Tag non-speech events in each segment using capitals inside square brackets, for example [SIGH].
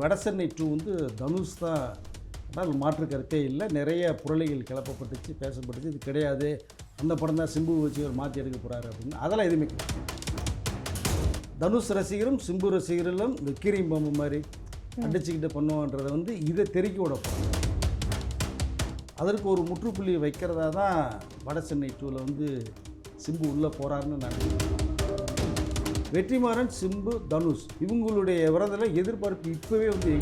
Vadachennai two வந்து தனுஷ் தான் ஆனால் மாற்று கருத்தே இல்லை. நிறைய புரளிகள் கிளப்பப்பட்டுச்சு பேசப்பட்டுச்சு. இது கிடையாது. அந்த படம் தான் சிம்பு வச்சு ஒரு மாற்றி எடுக்க போகிறாரு அப்படின்னு. அதெல்லாம் எதுவுமே கிடையாது. தனுஷ் ரசிகரும் சிம்பு ரசிகர்களும் இந்த கீரிங் பாம்பு மாதிரி அடிச்சுக்கிட்டு பண்ணுவோன்றதை வந்து இதை தெருக்கி விட போகிறாங்க அதற்கு ஒரு முற்றுப்புள்ளி வைக்கிறதா தான் வட சென்னை டூவில் வந்து சிம்பு உள்ளே போகிறாருன்னு நான் நினைக்கிறேன். வெற்றிமாறன் சிம்பு தனுஷ். இவங்களுடைய விரதில் எதிர்பார்ப்பு இப்போவே வந்து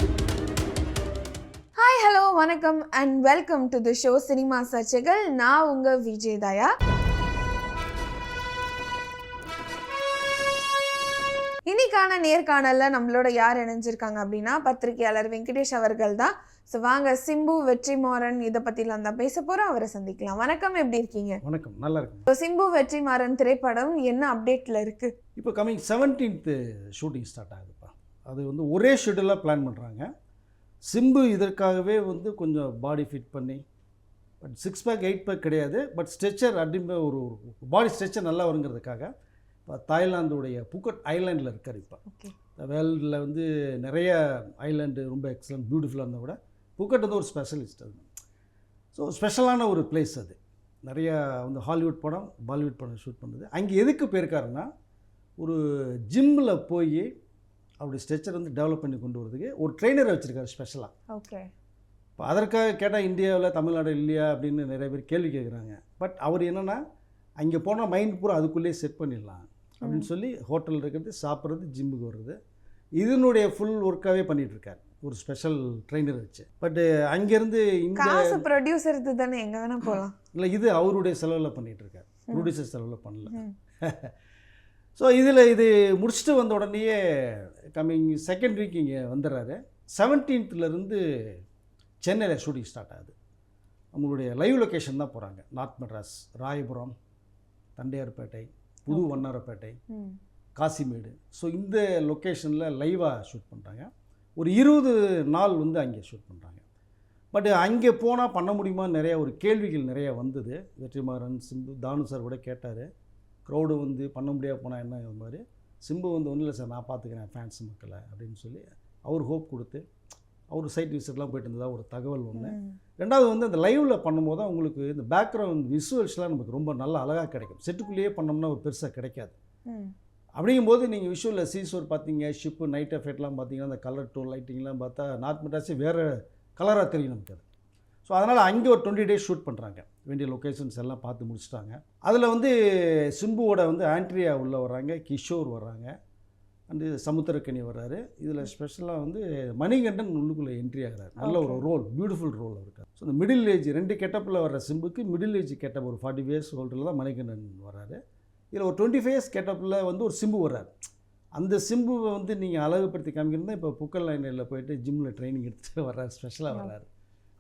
ஹாய் ஹலோ வணக்கம் and welcome to the show cinema சர்ச்சைகள் நான் உங்க விஜய் தயா. இன்னைக்கான நேர்காணல்ல நம்மளோட யார் இணைஞ்சிருக்காங்க அப்படின்னா பத்திரிகையாளர் வெங்கடேஷ் அவர்கள் தான். ஸோ வாங்க சிம்பு வெற்றிமாறன் இதை பற்றிலாம் தான் பேச போகிறோம் அவரை சந்திக்கலாம். வணக்கம் எப்படி இருக்கீங்க? வணக்கம் நல்லா இருக்கும் So, சிம்பு வெற்றிமாறன் திரைப்படம் என்ன அப்டேட்ல இருக்கு? இப்போ கம்மிங் செவன்டீன்த்து ஷூட்டிங் ஸ்டார்ட் ஆகுதுப்பா. அது வந்து ஒரே ஷெடியூலாக பிளான் பண்ணுறாங்க சிம்பு இதற்காகவே வந்து கொஞ்சம் பாடி ஃபிட் பண்ணி but six pack eight pack கிடையாது. பட் ஸ்ட்ரெச்சர் அப்படின்ற ஒரு பாடி ஸ்ட்ரெச்சர் நல்லா வருங்கிறதுக்காக இப்போ தாய்லாந்துடைய புக்கட் ஐலாண்டில் இருக்கார் இப்போ. வேர்ல்டில் வந்து நிறைய ஐலாண்டு ரொம்ப எக்ஸலண்ட் பியூட்டிஃபுல்லாக இருந்தால் கூட புக்கட் வந்து ஒரு ஸ்பெஷலிஸ்ட் அது. ஸோ ஸ்பெஷலான ஒரு பிளேஸ் அது. நிறைய வந்து ஹாலிவுட் படம் பாலிவுட் படம் ஷூட் பண்ணுறது அங்கே எதுக்கு போயிருக்காருன்னா ஒரு ஜிம்மில் போய் அப்படி ஸ்ட்ரெச்சர் வந்து டெவலப் பண்ணி கொண்டு வரதுக்கு ஒரு ட்ரெயினரை வச்சுருக்காரு ஸ்பெஷலாக ஓகே இப்போ அதற்காக கேட்டால் இந்தியாவில் தமிழ்நாடு இல்லையா அப்படின்னு நிறைய பேர் கேள்வி கேட்குறாங்க பட் அவர் என்னென்னா அங்கே போனால் மைண்ட் பூரா அதுக்குள்ளேயே செட் பண்ணிடலாம் அப்படின்னு சொல்லி ஹோட்டல் இருக்கிறது சாப்பிட்றது ஜிம்முக்கு வர்றது. இதனுடைய ஃபுல் ஒர்க்காகவே பண்ணிட்டு இருக்கார் ஒரு ஸ்பெஷல் ட்ரெயினர் வச்சு. பட்டு அங்கேருந்து இங்கே ப்ரொடியூசர் தானே எங்க வேணா போகலாம் இல்லை இது அவருடைய செலவில் பண்ணிட்டு இருக்கார் ப்ரொடியூசர் செலவில் பண்ணல. [LAUGHS] ஸோ இதில் இது முடிச்சுட்டு வந்த உடனேயே கம்மிங் செகண்ட் வீக் இங்கே வந்துடுறாரு. செவன்டீன்த்துலேருந்து சென்னையில் ஷூட்டிங் ஸ்டார்ட் ஆகுது. அவங்களுடைய லைவ் லொக்கேஷன் தான் போகிறாங்க நார்த் மெட்ராஸ் ராயபுரம் தண்டையார்பேட்டை புது வண்ணாரப்பேட்டை. காசிமேடு. ஸோ இந்த லொக்கேஷனில் லைவாக ஷூட் பண்ணுறாங்க ஒரு இருபது நாள் வந்து அங்கே ஷூட் பண்ணுறாங்க பட் அங்கே போனால் பண்ண முடியுமா நிறைய ஒரு கேள்விகள் நிறைய வந்தது. வெற்றிமாறன் சிம்பு தானு சார் கூட கேட்டார். க்ரௌடு வந்து பண்ண முடியாது போனால் என்ன மாதிரி? சிம்பு வந்து ஒன்றும் இல்லை சார் நான் பார்த்துக்கிறேன் ஃபேன்ஸ் மக்களை அப்படின்னு சொல்லி அவர் ஹோப் கொடுத்து அவர் சைட் விசிட்லாம் போயிட்டு இருந்ததா ஒரு தகவல் ஒன்று. ரெண்டாவது வந்து அந்த லைவில் பண்ணும்போது தான் உங்களுக்கு இந்த பேக்ரவுண்ட் விசுவல்ஸ்லாம் நமக்கு ரொம்ப நல்லா அழகாக கிடைக்கும். செட்டுக்குள்ளேயே பண்ணோம்னா ஒரு பெருசாக கிடைக்காது. அப்படிங்கும்போது நீங்கள் விஷுவலில் சீசோர் பார்த்தீங்க ஷிப்பு நைட் எஃபெக்ட்லாம் பார்த்தீங்கன்னா அந்த கலர் டோன் லைட்டிங்லாம் பார்த்தா நார்த் மெட்ராஸே வேறு கலராக தெரியும் நமக்கு அது. ஸோ அதனால் அங்கே ஒரு டுவெண்ட்டி டேஸ் ஷூட் பண்ணுறாங்க வேண்டிய லொக்கேஷன்ஸ் எல்லாம் பார்த்து முடிச்சிட்டாங்க. அதில் வந்து சிம்புவோட வந்து ஆண்ட்ரியா உள்ளே வர்றாங்க கிஷோர் வர்றாங்க அண்டு சமுத்திரக்கனி வர்றாரு. இதில் ஸ்பெஷலாக வந்து மணிகண்டன் உள்ளுக்குள்ளே என்ட்ரி ஆகிறார். நல்ல ஒரு ரோல் பியூட்டிஃபுல் ரோல் இருக்கார் ஸோ இந்த மிடில் ஏஜ் ரெண்டு கெட்டப்பில் வர்ற சிம்புக்கு மிடில் ஏஜ் கெட்டப் ஒரு ஃபார்ட்டி இயர்ஸ் ஓல்டில் தான் மணிகண்டன் வர்றாரு. இதில் ஒரு டுவெண்ட்டி ஃபைவ் இயர்ஸ் கெட்டப்பில் வந்து ஒரு சிம்பு வர்றார். அந்த சிம்புவை வந்து நீங்கள் அழகுபடுத்தி காமிக்கணும் இப்போ புக்கல் லைனில் போயிட்டு ஜிம்மில் ட்ரைனிங் எடுத்துகிட்டு வர்றாரு ஸ்பெஷலாக வர்றாரு.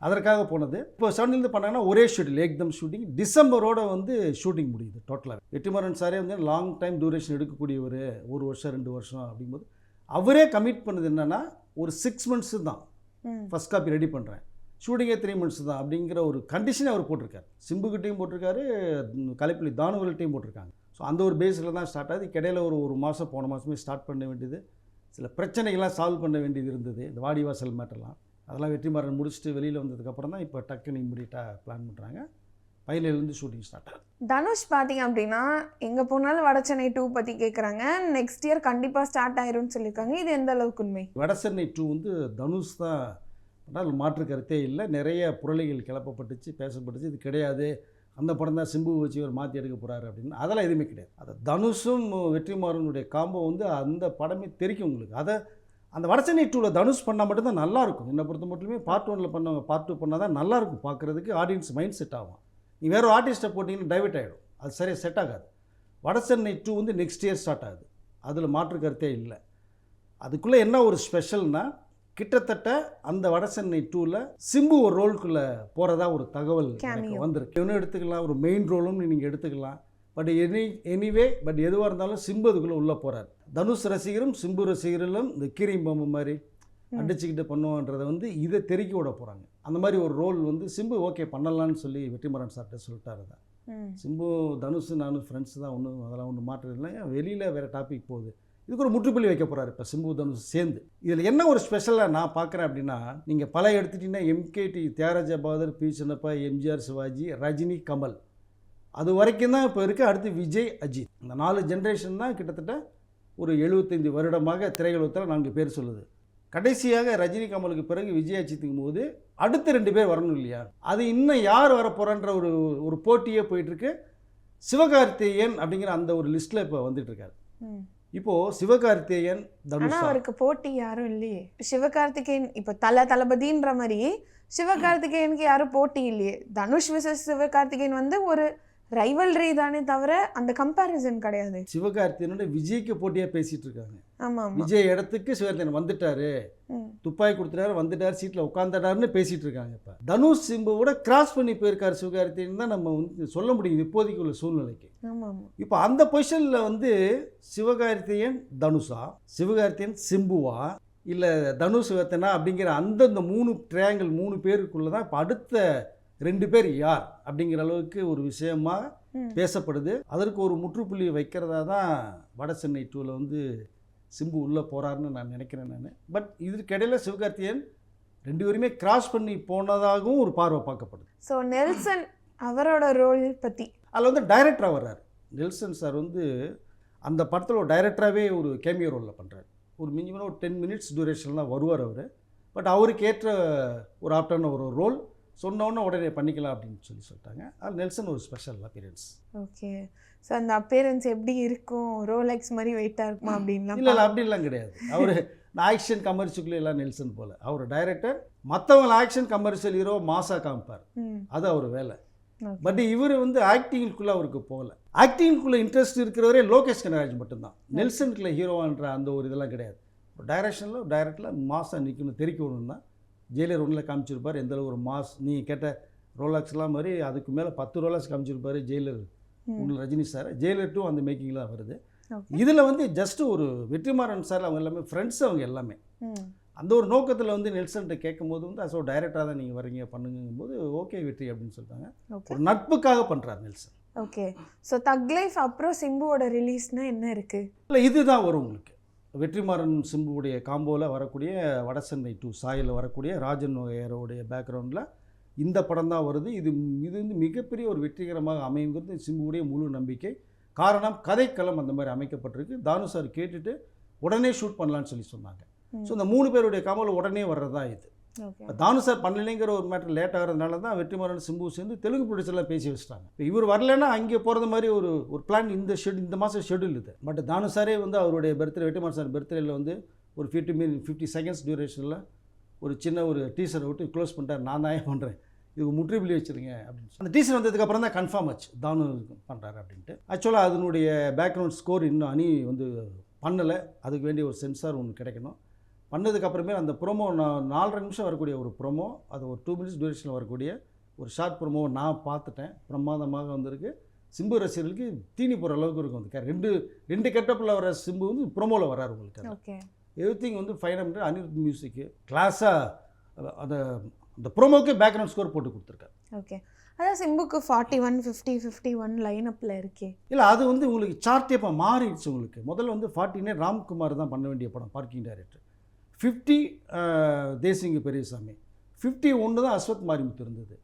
அதற்காக போனது. இப்போ செவன்லேருந்து பண்ணாங்கன்னா ஒரே ஷெட்யூல் ஏக்தம் ஷூட்டிங் டிசம்பரோட வந்து ஷூட்டிங் முடியுது டோட்டலாக வெற்றிமாறன் சாரே வந்து லாங் டைம் டியூரேஷன் எடுக்கக்கூடியவர் ஒரு வருஷம் ரெண்டு வருஷம் அப்படிங்கும்போது அவரே கமிட் பண்ணது என்னென்னா ஒரு சிக்ஸ் மந்த்ஸு தான். ஃபஸ்ட் காப்பி ரெடி பண்ணுறேன் ஷூட்டிங்கே த்ரீ மந்த்ஸ் தான் அப்படிங்கிற ஒரு கண்டிஷனை அவர் போட்டிருக்காரு. சிம்புக்கிட்டையும் போட்டிருக்காரு கலைப்புலி தானுவல்கிட்டையும் போட்டிருக்காங்க. ஸோ அந்த ஒரு பேஸில் தான் ஸ்டார்ட் ஆகுது. இடையில ஒரு ஒரு மாதம் போன மாதமே ஸ்டார்ட் பண்ண வேண்டியது. சில பிரச்சனைகள்லாம் சால்வ் பண்ண வேண்டியது இருந்தது. இந்த வாடிவாசல் மேட்டர்லாம் அதெல்லாம் வெற்றிமாறன் முடிச்சுட்டு வெளியில் வந்ததுக்கப்புறம் தான் இப்போ டக்குன்னு இம்மிடியட்டாக பிளான் பண்ணுறாங்க பையிலேருந்து ஷூட்டிங் ஸ்டார்ட் ஆகுது. தனுஷ் பார்த்தீங்க அப்படின்னா எங்கே போனாலும் வட சென்னை டூ பற்றி கேட்குறாங்க நெக்ஸ்ட் இயர் கண்டிப்பாக ஸ்டார்ட் ஆயிரும்னு சொல்லியிருக்காங்க. இது எந்த அளவுக்கு உண்மை? வடசென்னை டூ வந்து தனுஷ் தான் ஆனால் மாற்று கருத்தே இல்லை. நிறைய புரளிகள் கிளப்பப்பட்டுச்சு பேசப்பட்டுச்சு. இது கிடையாது. அந்த படம் தான் சிம்பு வச்சு இவர் மாற்றி எடுக்க போகிறாரு அப்படின்னு. அதெல்லாம் எதுவுமே கிடையாது. அது தனுஷும் வெற்றிமாறனுடைய காம்போ வந்து அந்த படமே தெரிக்கும் உங்களுக்கு. அதை அந்த வடசென்னை டூவில் தனுஷ் பண்ணால் மட்டும்தான் நல்லாயிருக்கும். என்னை பொறுத்த மட்டுமே பார்ட் ஒனில் பண்ணவங்க பார்ட் டூ பண்ணால் தான் நல்லாயிருக்கும் பார்க்குறதுக்கு ஆடியன்ஸ் மைண்ட் செட் ஆகும். நீ வேறு ஆர்டிஸ்ட்டை போட்டிங்கன்னா டைவர்ட் ஆகிடும் அது சரியாக செட் ஆகாது. வடசென்னை டூ வந்து நெக்ஸ்ட் இயர் ஸ்டார்ட் ஆகுது. அதில் மாற்று கருத்தே இல்லை. அதுக்குள்ளே என்ன ஒரு ஸ்பெஷல்னா கிட்டத்தட்ட அந்த வடசென்னை டூவில் சிம்பு ஒரு ரோலுக்குள்ளே போகிறதா ஒரு தகவல். வந்திருக்கு. இன்னும் எடுத்துக்கலாம். ஒரு மெயின் ரோலும் நீங்கள் எடுத்துக்கலாம். பட் எனி எனிவே பட் எதுவாக இருந்தாலும் சிம்பு அதுக்குள்ளே உள்ளே போகிறார் தனுஷ் ரசிகரும் சிம்பு ரசிகர்களும் இந்த கீரிங் பாம்பு மாதிரி. அடிச்சுக்கிட்டு பண்ணுவோன்றதை வந்து இதை தெருக்கி விட போகிறாங்க அந்த மாதிரி ஒரு ரோல் வந்து சிம்பு ஓகே பண்ணலான்னு சொல்லி வெற்றிமாறன் சார்கிட்ட சொல்லிட்டாரு தான். சிம்பு தனுஷ் நானும் ஃப்ரெண்ட்ஸ் தான். ஒன்றும் அதெல்லாம் ஒன்றும் மாற்றம் இல்லை. வெளியில் வேறு டாபிக் போகுது. இதுக்கு ஒரு முற்றுப்புள்ளி வைக்க போகிறாரு இப்போ சிம்பு தனுஷ் சேர்ந்து. இதில் என்ன ஒரு ஸ்பெஷலாக நான் பார்க்குறேன் அப்படின்னா நீங்கள் பல எடுத்துட்டிங்கன்னா MKT Thyagaraja Bahadur P Chinnappa MGR Sivaji Rajini Kamal. அது வரைக்கும் தான் இப்போ இருக்குது அடுத்து விஜய் அஜித். இந்த நாலு ஜென்ரேஷன் தான் கிட்டத்தட்ட ஒரு எழுபத்தைந்து வருடமாக திரையுலகத்தில் நான்கு பேர் சொல்லுது. கடைசியாக ரஜினி கமலுக்கு பிறகு விஜய் அஜித்துக்கும் போது அடுத்த ரெண்டு பேர் வரணும் இல்லையா? அது இன்னும் யார் வரப்போகிறான்ற ஒரு ஒரு போட்டியே போயிட்டுருக்கு. சிவகார்த்திகேயன் அப்படிங்கிற அந்த ஒரு லிஸ்ட்டில் இப்போ வந்துட்டு இருக்காரு. ம். இப்போது சிவகார்த்திகேயன் தனுஷா. அவருக்கு போட்டி யாரும் இல்லையே. சிவகார்த்திகேயன் இப்ப தல தளபதின்ற மாதிரி சிவகார்த்திகேயனுக்கு யாரும் போட்டி இல்லையே. தனுஷ் விசஸ் சிவகார்த்திகேயன் வந்து ஒரு ரைவல்ரி தானே தவிர அந்த கம்பேரிசன் கிடையாது. சிவகார்த்திகேயனோட விஜய்க்கு போட்டியாக பேசிகிட்டு இருக்காங்க. ஆமா ஆமா. விஜய் இடத்துக்கு சிவகார்த்திகேயன் வந்துட்டாரு. ம். துப்பாக்கி கொடுத்துட்டாரு வந்துட்டார் சீட்டில் உட்காந்துட்டாருன்னு பேசிகிட்டு இருக்காங்க இப்போ. தனுஷ் சிம்புவோட கிராஸ் பண்ணி போயிருக்காரு சிவகார்த்திகேயன் தான் நம்ம வந்து சொல்ல முடியுது இப்போதைக்கு உள்ள சூழ்நிலைக்கு இப்போ அந்த பொசிஷனில் வந்து சிவகார்த்திகேயன் தனுஷா சிவகார்த்திகேயன் சிம்புவா இல்லை தனுஷ் சிவத்தனா அப்படிங்கிற அந்தந்த மூணு ட்ரையாங்கிள் மூணு பேருக்குள்ளே தான் இப்போ அடுத்த ரெண்டு பேர் யார் அப்படிங்கிற அளவுக்கு ஒரு விஷயமா. பேசப்படுது. அதற்கு ஒரு முற்றுப்புள்ளி வைக்கிறதா தான் வட சென்னை டூவில் வந்து சிம்பு உள்ளே போகிறாருன்னு நான் நினைக்கிறேன் நான். பட் இதற்கிடையில் சிவகார்த்திகேயன் ரெண்டு பேருமே கிராஸ் பண்ணி போனதாகவும் ஒரு பார்வை பார்க்கப்படுது. ஸோ நெல்சன் அவரோட ரோல் பத்தி. அதில் வந்து டைரக்டராக வர்றாரு. நெல்சன் சார் வந்து அந்த படத்தில் ஒரு டைரக்டராகவே ஒரு கேமியோ ரோலில் பண்ணுறாரு ஒரு மினிமம் ஒரு டென் மினிட்ஸ் டியூரேஷன் தான் வருவார் அவர். பட் அவருக்கு ஏற்ற ஒரு ஆப்டான ஒரு ரோல் சொன்னோன்னே உடனே பண்ணிக்கலாம் அப்படின்னு சொல்லி சொல்லிட்டாங்க. அது நெல்சன் ஒரு ஸ்பெஷல் அப்பியரன்ஸ் ஓகே. ஸோ அந்த அப்பியரன்ஸ் எப்படி இருக்கும்? ரோலெக்ஸ் மாதிரி வெயிட்டாக இருக்குமா இல்லை அப்படின்லாம் இல்லை அப்படிலாம் கிடையாது. அவர் ஆக்ஷன் கமர்ஷியலுக்குள்ள எல்லாம் நெல்சன் போல. அவர் டைரக்டர் மற்றவங்க ஆக்ஷன் கமர்ஷியல் ஹீரோ மாசா காமிப்பார். அது அவர் வேலை. பட் இவர் வந்து ஆக்டிங்குக்குள்ளே அவருக்கு போகல. ஆக்டிங்குக்குள்ளே இன்ட்ரெஸ்ட் இருக்கிறவரே லோகேஷ் கனராஜ் மட்டும்தான். நெல்சனுக்குள்ள ஹீரோவான்ற அந்த ஒரு இதெல்லாம் கிடையாது. டைரக்ஷனில் டைரக்டில் மாசாக நிற்கணும் தெரிக்கணும் தான் ஜெயிலர் ஒன்றில் காமிச்சிருப்பார். எந்த அளவு ஒரு மாஸ் நீ கேட்ட ரோலாக்ஸ்லாம் மாதிரி அதுக்கு மேலே பத்து ரோலாக்ஸ் காமிச்சிருப்பார் ஜெயிலர். ஒன்று ரஜினி சார். ஜெயிலர் டூ அந்த மேக்கிங்கில் தான் வருது. இதில் வந்து ஜஸ்ட் ஒரு வெற்றிமாறன் சார் அவங்க எல்லாமே ஃப்ரெண்ட்ஸ் அவங்க எல்லாமே. அந்த ஒரு நோக்கத்தில் வந்து நெல்சன்ட்ட கேட்கும் போது வந்து அசோ டைரக்டராக தான் நீங்கள் வரீங்க பண்ணுங்கும் போது ஓகே வெற்றி அப்படின்னு சொல்லிட்டாங்க. ஒரு நட்புக்காக பண்ணுறார் Nelson. Okay. So Thug Life அப்புறம் சிம்புவோட ரிலீஸ்னா என்ன இருக்கு? இல்லை இதுதான் வரும் உங்களுக்கு. வெற்றிமாறன் சிம்புவுடைய காம்போவில் வரக்கூடிய வடசென்னை டூ சாயில் வரக்கூடிய ராஜன் வகையரோடைய பேக்ரவுண்டில் இந்த படம் தான் வருது. இது இது வந்து மிகப்பெரிய ஒரு வெற்றிகரமாக அமையுங்கிறது சிம்புவுடைய முழு நம்பிக்கை. காரணம் கதைக்களம் அந்த மாதிரி அமைக்கப்பட்டிருக்கு. தானு சார் கேட்டுட்டு உடனே ஷூட் பண்ணலான்னு சொல்லி சொன்னாங்க. ஸோ இந்த மூணு பேருடைய காம்போவில் உடனே வர்றது தான் இது. தானு சார் பண்ணலைங்கிற ஒரு மேட்டர் லேட் ஆகிறதுனால தான் வெற்றிமாறன் சிம்பு சேர்ந்து தெலுங்கு ப்ரொடியூசர்லாம் பேசி வச்சுட்டாங்க. இப்போ இவர் வரலைன்னா அங்கே போகிறது மாதிரி ஒரு ஒரு பிளான் இந்த ஷெட் இந்த மாதம் ஷெட்யூல் இது. பட் தானு சாரே வந்து அவருடைய பர்த்டே வெற்றிமாறன் சார் பர்த்டேயில் வந்து ஒரு ஃபிஃப்டி மின் ஃபிஃப்டி செகண்ட்ஸ் டியூரேஷனில் ஒரு சின்ன ஒரு டீசரை விட்டு க்ளோஸ் பண்ணிட்டார். நான் தான் பண்ணுறேன் இது முற்றுப்புள்ளி வச்சுருங்க அப்படின்னு அந்த டீசர் வந்ததுக்கப்புறம் தான் கன்ஃபார்ம் ஆச்சு. தானு பண்ணுறாரு அப்படின்ட்டு. ஆக்சுவலாக அதனுடைய பேக்ரவுண்ட் ஸ்கோர் இன்னும் அணி வந்து பண்ணலை. அதுக்கு வேண்டிய ஒரு சென்சார் ஒன்று கிடைக்கணும். பண்ணதுக்கப்புறமே அந்த ப்ரோமோ நாலரை நிமிஷம் வரக்கூடிய ஒரு ப்ரோமோ அது ஒரு டூ மினிட்ஸ் டியூரேஷனில் வரக்கூடிய ஒரு ஷார்ட் ப்ரோமோவை நான் பார்த்துட்டேன். பிரமாதமாக வந்திருக்கு. சிம்பு ரசிகர்களுக்கு தீனி போகிற அளவுக்கு இருக்கும் அந்த ரெண்டு ரெண்டு கெட்டப்பில் வர சிம்பு வந்து ப்ரோமோவில் வராரு உங்களுக்கு ஓகே. எவ்ரி திங் வந்து ஃபைவ் ஹண்ட்ரட் அனிருத் மியூசிக்கு கிளாஸாக அந்த அந்த ப்ரோமோக்கு பேக்ரவுண்ட் ஸ்கோர் போட்டு கொடுத்துருக்காரு. ஓகே. அதான் சிம்புக்கு forty one fifty fifty one line அப்பில் இருக்கே. இல்லை அது வந்து உங்களுக்கு சார்ட்டே இப்போ மாறிடுச்சு உங்களுக்கு? முதல்ல வந்து ஃபார்ட்டினே ராம்குமார் தான் பண்ண வேண்டிய படம் Parking director fifty Desingh Periyasamy. Fifty ஒன்று தான் அஸ்வத் மாரிமுத்து இருந்தது.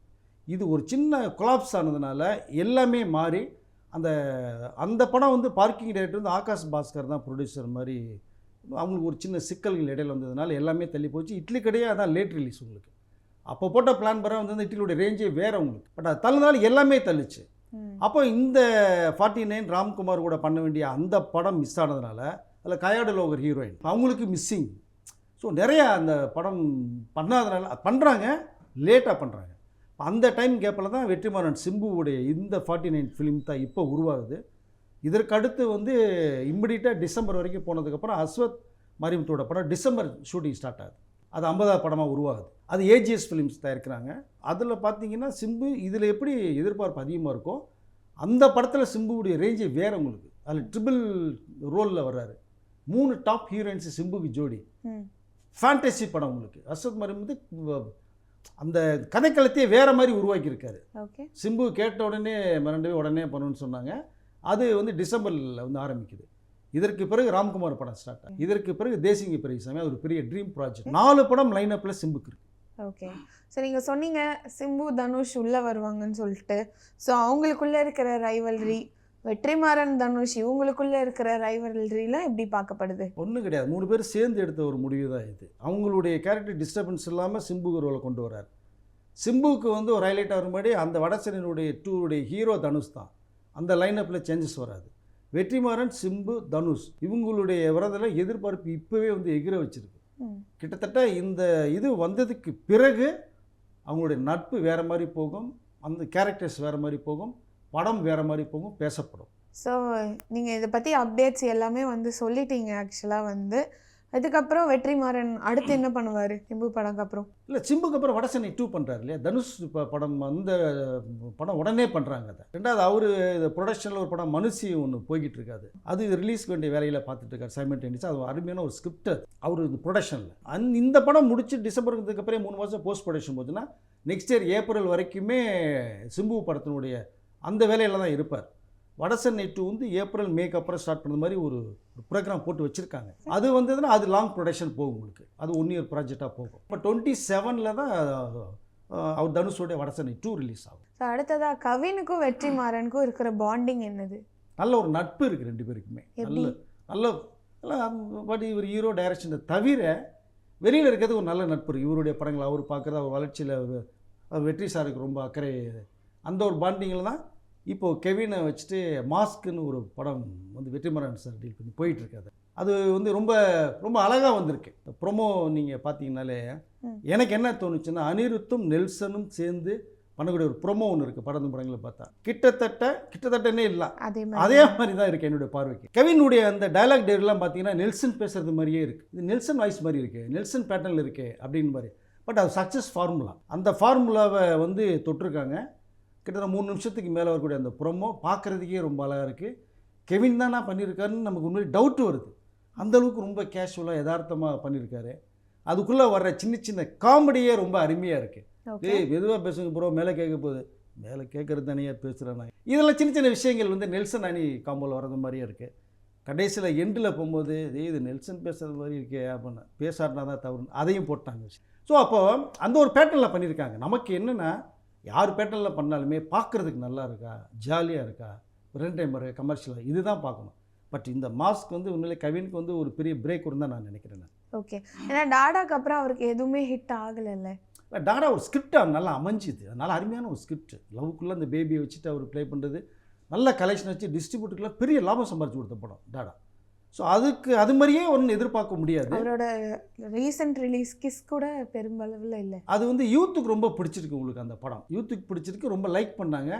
இது ஒரு சின்ன கொலாப்ஸ் ஆனதுனால எல்லாமே மாறி அந்த அந்த படம் வந்து பார்க்கிங் டைரக்டர் வந்து ஆகாஷ் பாஸ்கர் தான் ப்ரொடியூசர் மாதிரி அவங்களுக்கு ஒரு சின்ன சிக்கல்கள் இடையில வந்ததுனால எல்லாமே தள்ளி போச்சு. இட்லி கடையே அதான் லேட் ரிலீஸ் உங்களுக்கு. அப்போ போட்ட பிளான் பரம் வந்து இட்லியோட ரேஞ்சே வேற உங்களுக்கு. பட் அது தள்ளினால எல்லாமே தள்ளுச்சு. அப்போ இந்த ஃபார்ட்டி நைன் ராம்குமார் கூட பண்ண வேண்டிய அந்த படம் மிஸ் ஆனதுனால அதில் கயாடு லோகர் ஹீரோயின் அவங்களுக்கு மிஸ்ஸிங் ஸோ நிறையா அந்த படம் பண்ணாதனால பண்ணுறாங்க லேட்டாக பண்ணுறாங்க அந்த டைம் கேப்பில் தான் வெற்றிமாறன் சிம்புவுடைய இந்த ஃபார்ட்டி நைன் ஃபிலிம் தான் இப்போ உருவாகுது. இதற்கு அடுத்து வந்து இம்மிடியட்டாக டிசம்பர் வரைக்கும் போனதுக்கப்புறம் அஸ்வத் மரிமுத்தோட படம் டிசம்பர் ஷூட்டிங் ஸ்டார்ட் ஆகுது. அது ஐம்பதாவது படமாக உருவாகுது. அது ஏஜிஎஸ் ஃபிலிம்ஸ் தயாரிக்கிறாங்க. அதில் பார்த்தீங்கன்னா சிம்பு இதில் எப்படி எதிர்பார்ப்பு அதிகமாக இருக்கோ அந்த படத்தில் சிம்புவுடைய ரேஞ்சே வேறு உங்களுக்கு. அதில் ட்ரிபிள் ரோலில் வர்றாரு. மூணு டாப் ஹீரோயின்ஸ் சிம்புக்கு ஜோடி. ஃபேண்டசி படம் உங்களுக்கு. அசோக் மரம் வந்து அந்த கதைக்களத்தையே வேற மாதிரி உருவாக்கியிருக்காரு. ஓகே. சிம்பு கேட்ட உடனே மிரண்டு உடனே பண்ணணும்னு சொன்னாங்க. அது வந்து டிசம்பரில் வந்து ஆரம்பிக்குது. இதற்கு பிறகு ராம்குமார் படம் ஸ்டார்ட் ஆகும் இதற்கு பிறகு தேசிங்க பெரியசாமி அது ஒரு பெரிய ட்ரீம் ப்ராஜெக்ட் நாலு படம் லைன் அப்பில் சிம்புக்கு இருக்கு. ஓகே. ஸோ நீங்கள் சொன்னீங்க சிம்பு தனுஷ் உள்ளே வருவாங்கன்னு சொல்லிட்டு. ஸோ அவங்களுக்குள்ள இருக்கிற ரைவல்ரி வெற்றிமாறன் தனுஷ் இவங்களுக்குள்ள இருக்கிற ரைவல்ரிலாம் எப்படி பார்க்கப்படுது? ஒன்றும் கிடையாது. மூணு பேர் சேர்ந்து எடுத்த ஒரு முடிவு தான் இது. அவங்களுடைய கேரக்டர் டிஸ்டர்பன்ஸ் இல்லாமல் சிம்பு ரோலை கொண்டு வரார் சிம்புவுக்கு வந்து ஒரு ஹைலைட் ஆகும்படி அந்த வடசென்னையினுடைய டூடைய ஹீரோ தனுஷ் தான். அந்த லைனப்பில் சேஞ்சஸ் வராது. வெற்றிமாறன் சிம்பு தனுஷ் இவங்களுடைய விரதில் எதிர்பார்ப்பு இப்போவே வந்து எகிர வச்சிருக்கு. கிட்டத்தட்ட இந்த இது வந்ததுக்கு பிறகு அவங்களுடைய நட்பு வேறு மாதிரி போகும். அந்த கேரக்டர்ஸ் வேறு மாதிரி போகும். படம் வேறு மாதிரி போகும் பேசப்படும். ஸோ நீங்கள் இதை பற்றி அப்டேட்ஸ் எல்லாமே வந்து சொல்லிட்டீங்க ஆக்சுவலாக வந்து. அதுக்கப்புறம் வெற்றிமாறன் அடுத்து என்ன பண்ணுவார்? சிம்பு படம்க்கு அப்புறம். இல்லை சிம்புக்கு அப்புறம் வடசென்னை டூ பண்ணுறாரு இல்லையா? தனுஷ் படம் அந்த படம் உடனே பண்ணுறாங்க அதை. ரெண்டாவது அவர் ப்ரொடக்ஷனில் ஒரு படம் மனுஷி ஒன்று போய்கிட்டு இருக்காது. அது ரிலீஸ்க்கு வேண்டிய வேலையில் பார்த்துட்டு இருக்காரு சைமல்டேனியஸாக அது அருமையான ஒரு ஸ்கிரிப்ட் அவர் இந்த ப்ரொடக்ஷனில் அந் இந்த படம் முடிச்சு டிசம்பருக்கு அப்புறம் மூணு மாதம் போஸ்ட் ப்ரொடக்ஷன் போச்சுன்னா நெக்ஸ்ட் இயர் ஏப்ரல் வரைக்குமே சிம்பு படத்தினுடைய அந்த வேலையில் தான் இருப்பார். வடசென்னை டூ வந்து ஏப்ரல் மேக்கு அப்புறம் ஸ்டார்ட் பண்ண மாதிரி ஒரு ப்ரோக்ராம் போட்டு வச்சுருக்காங்க. அது வந்ததுன்னா அது லாங் ப்ரொடக்ஷன் போகும் உங்களுக்கு. அது ஒன் இயர் ப்ராஜெக்டாக போகும். இப்போ டுவெண்ட்டி செவனில் தான் அவர் தனுஷோடைய வடசென்னை டூ ரிலீஸ் ஆகும். ஸோ அடுத்ததாக கவினுக்கும் வெற்றிமாறனுக்கும் இருக்கிற பாண்டிங் என்னது? நல்ல ஒரு நட்பு இருக்குது ரெண்டு பேருக்குமே? நல்ல நல்ல பட் இவர் ஹீரோ டைரக்ஷனை தவிர வெளியில் இருக்கிறது ஒரு நல்ல நட்பு இருக்கு. இவருடைய படங்கள் அவர் பார்க்குறது அவர் வளர்ச்சியில் வெற்றி சாருக்கு ரொம்ப அக்கறை. அந்த ஒரு பாண்டிங்கில் தான் இப்போது கெவினை வச்சுட்டு மாஸ்க்குன்னு ஒரு படம் வந்து வெற்றிமாறன் சார் டீல் பண்ணி போயிட்டு இருக்காது அது வந்து ரொம்ப ரொம்ப அழகாக வந்திருக்கு. ப்ரொமோ நீங்கள் பார்த்தீங்கனாலே. எனக்கு என்ன தோணுச்சுன்னா அனிருத்தும் நெல்சனும் சேர்ந்து பண்ணக்கூடிய ஒரு ப்ரொமோ ஒன்று இருக்குது படம் படங்களை பார்த்தா. கிட்டத்தட்ட கிட்டத்தட்டனே இல்லை. அதே மாதிரி. தான் இருக்குது என்னுடைய பார்வைக்கு. கெவினுடைய அந்த டயலாக் டேர்லாம் பார்த்தீங்கன்னா நெல்சன் பேசுறது மாதிரியே இருக்குது இது நெல்சன் வாய்ஸ் மாதிரி இருக்கு. நெல்சன் பேட்டர்னில் இருக்கு அப்படின்னு மாதிரி. பட் அது சக்ஸஸ் ஃபார்முலா அந்த ஃபார்முலாவை வந்து தொட்டிருக்காங்க. கிட்டத்தட்ட மூணு நிமிஷத்துக்கு மேலே வரக்கூடிய அந்த ப்ரொமோ பார்க்குறதுக்கே ரொம்ப அழகாக இருக்குது கெவின் தானா பண்ணியிருக்காருன்னு நமக்கு உண்மையிலே டவுட் வருது. அந்த அளவுக்கு ரொம்ப கேஷுவலாக யதார்த்தமாக பண்ணியிருக்காரு அதுக்குள்ளே வர்ற சின்ன சின்ன காமெடியே ரொம்ப அருமையாக இருக்குது ஏய் மெதுவாக பேசுங்க ப்ரோ மேலே கேட்க போகுது. மேலே கேட்குறது தனியாக பேசுகிறேன் இதெல்லாம் சின்ன சின்ன விஷயங்கள் வந்து நெல்சன் அணி காம்போல வர்றது மாதிரியே இருக்குது கடைசியில் எண்டில் போகும்போது "டேய், இது நெல்சன் பேசுறது மாதிரி இருக்கே அப்படின்னு. பேசாட்டினா தான் தவறு அதையும் போட்டாங்க. ஸோ அப்போ அந்த ஒரு பேட்டர்னில் பண்ணியிருக்காங்க நமக்கு என்னென்னா யார் பேட்டர்னில் பண்ணாலுமே பார்க்குறதுக்கு நல்லா இருக்கா? ஜாலியாக இருக்கா? ரெண்டு டைம் கமர்ஷியலாக இதுதான் பார்க்கணும். பட் இந்த மாஸ்க் வந்து உண்மையிலே கவினுக்கு வந்து ஒரு பெரிய பிரேக் தான் நான் நினைக்கிறேன் நான். ஓகே ஏன்னா டாடாக்கு அப்புறம் அவருக்கு எதுவுமே ஹிட் ஆகலைல்ல. டாடா ஒரு ஸ்கிரிப்ட் நல்லா அமைஞ்சுது. அதனால் அருமையான ஒரு ஸ்கிரிப்ட் லவ்க்குள்ளே அந்த பேபியை வச்சுட்டு அவர் ப்ளே பண்ணுறது நல்ல கலெக்ஷன் வச்சு டிஸ்ட்ரிபியூட்டருக்குலாம் பெரிய லாபம் சம்பாரிச்சு கொடுத்த படம் டாடா. ஸோ அதுக்கு அது மாதிரியே ஒன்றும் எதிர்பார்க்க முடியாது. அவரோட ரீசெண்ட் ரிலீஸ் கிஸ் கூட பெரும்பளவில் இல்லை. அது வந்து யூத்துக்கு ரொம்ப பிடிச்சிருக்கு உங்களுக்கு அந்த படம். யூத்துக்கு பிடிச்சிருக்கு ரொம்ப லைக் பண்ணாங்க.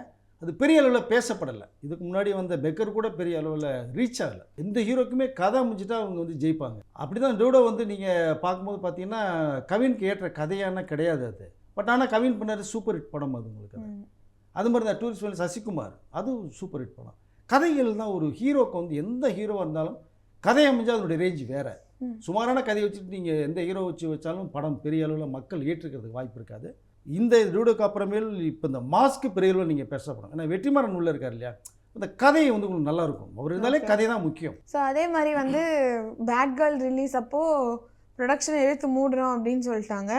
அது பெரிய அளவில் பேசப்படலை. இதுக்கு முன்னாடி வந்த பெக்கர் கூட பெரிய அளவில் ரீச் ஆகலை. எந்த ஹீரோக்குமே கதை முடிஞ்சிட்டா அவங்க வந்து ஜெயிப்பாங்க. அப்படி தான் டூடோ வந்து நீங்கள் பார்க்கும்போது பார்த்தீங்கன்னா கவினுக்கு ஏற்ற கதையான கிடையாது அது. பட் ஆனால் கவின் பண்ணாரு சூப்பர் ஹிட் படம் அது உங்களுக்கு அது. மாதிரி தான் டூரிஸ்ட் சசிகுமார். அதுவும் சூப்பர் ஹிட் படம். கதைகள் தான் ஒரு ஹீரோக்கு வந்து எந்த ஹீரோவாக இருந்தாலும் கதை அமைஞ்சால் அதனுடைய ரேஞ்ச் வேறு. சுமாரான கதையை வச்சுட்டு நீங்கள் எந்த ஹீரோ வச்சு வச்சாலும் படம் பெரிய அளவில் மக்கள் ஏற்றுக்கிறதுக்கு வாய்ப்பு இருக்காது. இந்த டூடோக்கு அப்புறமேல் இப்போ இந்த மாஸ்க்கு பெரிய அளவில் நீங்கள் பேசப்படும் ஏன்னா வெற்றிமாறன் உள்ள இருக்கார் இல்லையா? அந்த கதை வந்து உங்களுக்கு நல்லா இருக்கும். அவர் இருந்தாலே. கதை தான் முக்கியம். ஸோ அதே மாதிரி வந்து பேட் கேர்ள் ரிலீஸ் அப்போ ப்ரொடக்ஷன் எடுத்து மூடுறோம் அப்படின்னு சொல்லிட்டாங்க.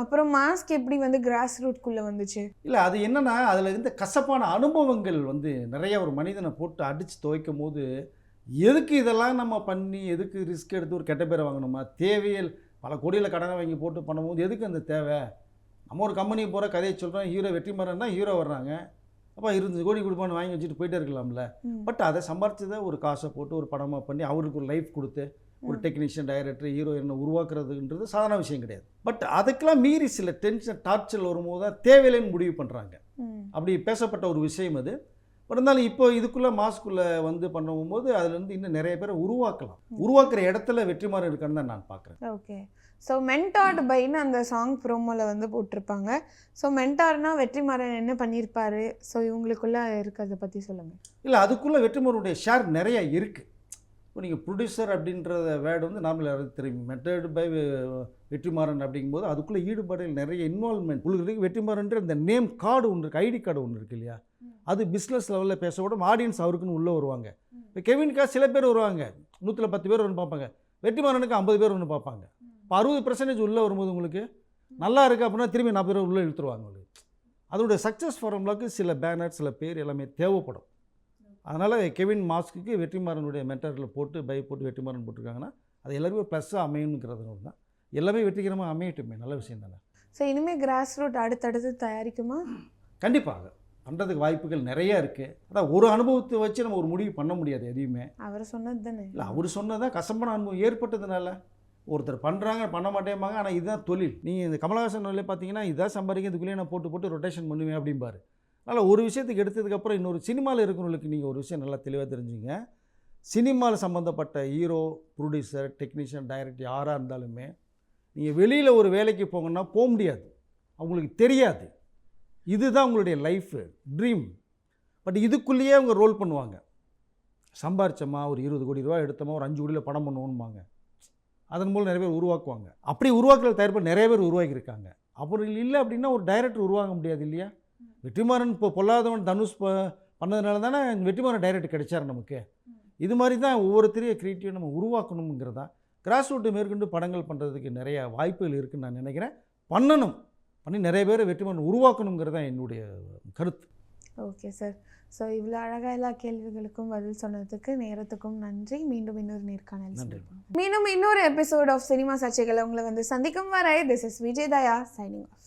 அப்புறம் மாஸ்க் எப்படி வந்து கிராஸ் ரூட்குள்ளே வந்துச்சு? இல்லை அது என்னன்னா அதில் இருந்த கசப்பான அனுபவங்கள் வந்து நிறைய ஒரு மனிதனை போட்டு அடித்து துவைக்கும் போது எதுக்கு இதெல்லாம் நம்ம பண்ணி எதுக்கு ரிஸ்க் எடுத்து ஒரு கெட்ட பேரை வாங்கணுமா? தேவையில் பல கோடியில் கடனை வாங்கி போட்டு பண்ணும்போது எதுக்கு அந்த தேவை? நம்ம ஒரு கம்பெனிக்கு போகிற கதையை சொல்கிறோம் ஹீரோ வெற்றி மரன்னா ஹீரோ வர்றாங்க. அப்போ இருபது கோடி கொடுப்பான்னு வாங்கி வச்சுட்டு போயிட்டே இருக்கலாம்ல. பட் அதை சம்பாரிச்சதை ஒரு காசை போட்டு ஒரு படமாக பண்ணி அவருக்கு ஒரு லைஃப் கொடுத்து ஒரு. டெக்னீஷியன் டைரக்டர் ஹீரோயினை உருவாக்குறதுன்றது சாதாரண விஷயம் கிடையாது. பட் அதுக்கெல்லாம் மீறி சில டென்ஷன் டார்ச்சல் வரும்போது தான் தேவையில்லைன்னு முடிவு பண்ணுறாங்க. அப்படி பேசப்பட்ட ஒரு விஷயம் அது. பட் இருந்தாலும் இப்போ இதுக்குள்ளே மாஸ்க்குள்ளே வந்து பண்ணும்போது அதுலேருந்து இன்னும் நிறைய பேரை உருவாக்கலாம். உருவாக்குற இடத்துல வெற்றிமாறன் இருக்கான்னு தான் நான் பார்க்குறேன். ஓகே. ஸோ மென்டார்டு பைன்னு அந்த சாங் ப்ரோமோவில் வந்து போட்டிருப்பாங்க. ஸோ மென்டார்னா வெற்றிமாறன் என்ன பண்ணியிருப்பாரு? ஸோ இவங்களுக்குள்ள இருக்கிறத பற்றி சொல்லுங்கள் இல்லை அதுக்குள்ளே வெற்றிமாறனுடைய ஷேர் நிறைய இருக்குது இப்போ நீங்கள் ப்ரொடியூசர் அப்படின்ற வேர்டு வந்து நார்மல் யாருக்கு தெரியும். மெத்தட் பை வெற்றிமாறன் அப்படிங்கும்போது அதுக்குள்ளே ஈடுபாடு நிறைய இன்வால்மெண்ட் உங்களுக்கு வெற்றிமாறன்ற இந்த நேம் கார்டு ஒன்று இருக்குது ஐடி கார்டு ஒன்று இருக்கு இல்லையா. அது பிஸ்னஸ் லெவலில் பேச கூட ஆடியன்ஸ் அவருக்குன்னு உள்ளே வருவாங்க. இப்போ கெவின்கா சில பேர் வருவாங்க. நூற்றில் பத்து பேர் ஒன்று பார்ப்பாங்க. வெற்றிமாறனுக்கு ஐம்பது பேர் ஒன்று பார்ப்பாங்க. இப்போ அறுபது பர்சன்டேஜ் உள்ளே வரும்போது உங்களுக்கு நல்லா இருக்குது அப்படின்னா திரும்பி நாற்பது பேர் உள்ளே இழுத்துருவாங்க உங்களுக்கு அதோடைய சக்ஸஸ் ஃபார்முலாக்கு சில பேனர் சில பேர் எல்லாமே தேவைப்படும். அதனால் கெவின் மாஸ்க்கு வெற்றிமாறனுடைய மென்டரில் போட்டு பை போட்டு வெற்றிமாறன் போட்டிருக்காங்கன்னா அது எல்லாருமே ப்ளஸ்ஸாக அமையணுங்கிறது தான். எல்லாமே வெற்றிகரமாக அமையட்டுமே. நல்ல விஷயம் தானே. ஸோ இனிமேல் கிராஸ் ரூட் அடுத்தடுத்து தயாரிக்குமா? கண்டிப்பாக. பண்ணுறதுக்கு வாய்ப்புகள் நிறைய இருக்குது அதான் ஒரு அனுபவத்தை வச்சு நம்ம ஒரு முடிவு பண்ண முடியாது எதையுமே. அவர் சொன்னது தானே. இல்லை அவர் சொன்னதான் கசப்பான அனுபவம் ஏற்பட்டதுனால. ஒருத்தர் பண்ணுறாங்க பண்ண மாட்டேம்பாங்க ஆனால் இதுதான் தொழில். நீங்கள் இந்த கமலஹாசன் வழியில் பார்த்தீங்கன்னா இதான் சம்பாதிக்க இதுக்குள்ளேயே நான் போட்டு போட்டு ரொட்டேஷன் பண்ணுவேன் அப்படிம்பாரு. அதனால் ஒரு விஷயத்துக்கு எடுத்ததுக்கப்புறம் இன்னொரு சினிமாவில் இருக்கிறவங்களுக்கு நீங்கள் ஒரு விஷயம் நல்லா தெளிவாக தெரிஞ்சுங்க. சினிமாவில் சம்மந்தப்பட்ட ஹீரோ ப்ரொடியூசர் டெக்னீஷியன் டைரக்டர் யாராக இருந்தாலுமே நீங்கள் வெளியில் ஒரு வேலைக்கு போங்கன்னா போக முடியாது. அவங்களுக்கு தெரியாது. இதுதான் உங்களுடைய லைஃபு ட்ரீம் பட் இதுக்குள்ளேயே அவங்க ரோல் பண்ணுவாங்க. சம்பாரிச்சோமா ஒரு இருபது கோடி ரூபா எடுத்தோமா ஒரு அஞ்சு கோடியில் படம் பண்ணுவோம்பாங்க. அதன் மூலம் நிறைய பேர் உருவாக்குவாங்க. அப்படி உருவாக்குற தயாரிப்பு நிறைய பேர் உருவாக்கியிருக்காங்க அப்புறம் இல்லை அப்படின்னா ஒரு டைரக்டர் உருவாக்க முடியாது இல்லையா? வெற்றிமாறன் இப்போ பொல்லாதவன் தனுஷ் ப பண்ணதுனால தானே வெற்றிமாறன் டைரக்டர் கிடைச்சார் நமக்கு. இது மாதிரி தான் ஒவ்வொருத்தரையும் க்ரியேட்டிவ் நம்ம உருவாக்கணுங்கிறதா கிராஸ் ரூட்டு மேற்கொண்டு படங்கள் பண்ணுறதுக்கு நிறைய வாய்ப்புகள் இருக்குதுன்னு நான் நினைக்கிறேன். பண்ணணும். பண்ணி நிறைய பேரை வெற்றிமாறன் உருவாக்கணுங்கிறது தான் என்னுடைய கருத்து. Okay sir. ஸோ இவ்வளோ அழகாக எல்லா கேள்விகளுக்கும் பதில் சொன்னதுக்கு நேரத்துக்கும் நன்றி. மீண்டும் இன்னொரு நேர்காணல் நன்றி. மீண்டும் இன்னொரு எபிசோட் ஆஃப் சினிமா சர்ச்சைகளை உங்களை வந்து சந்திக்கும் வரை this is Vijay Daya signing off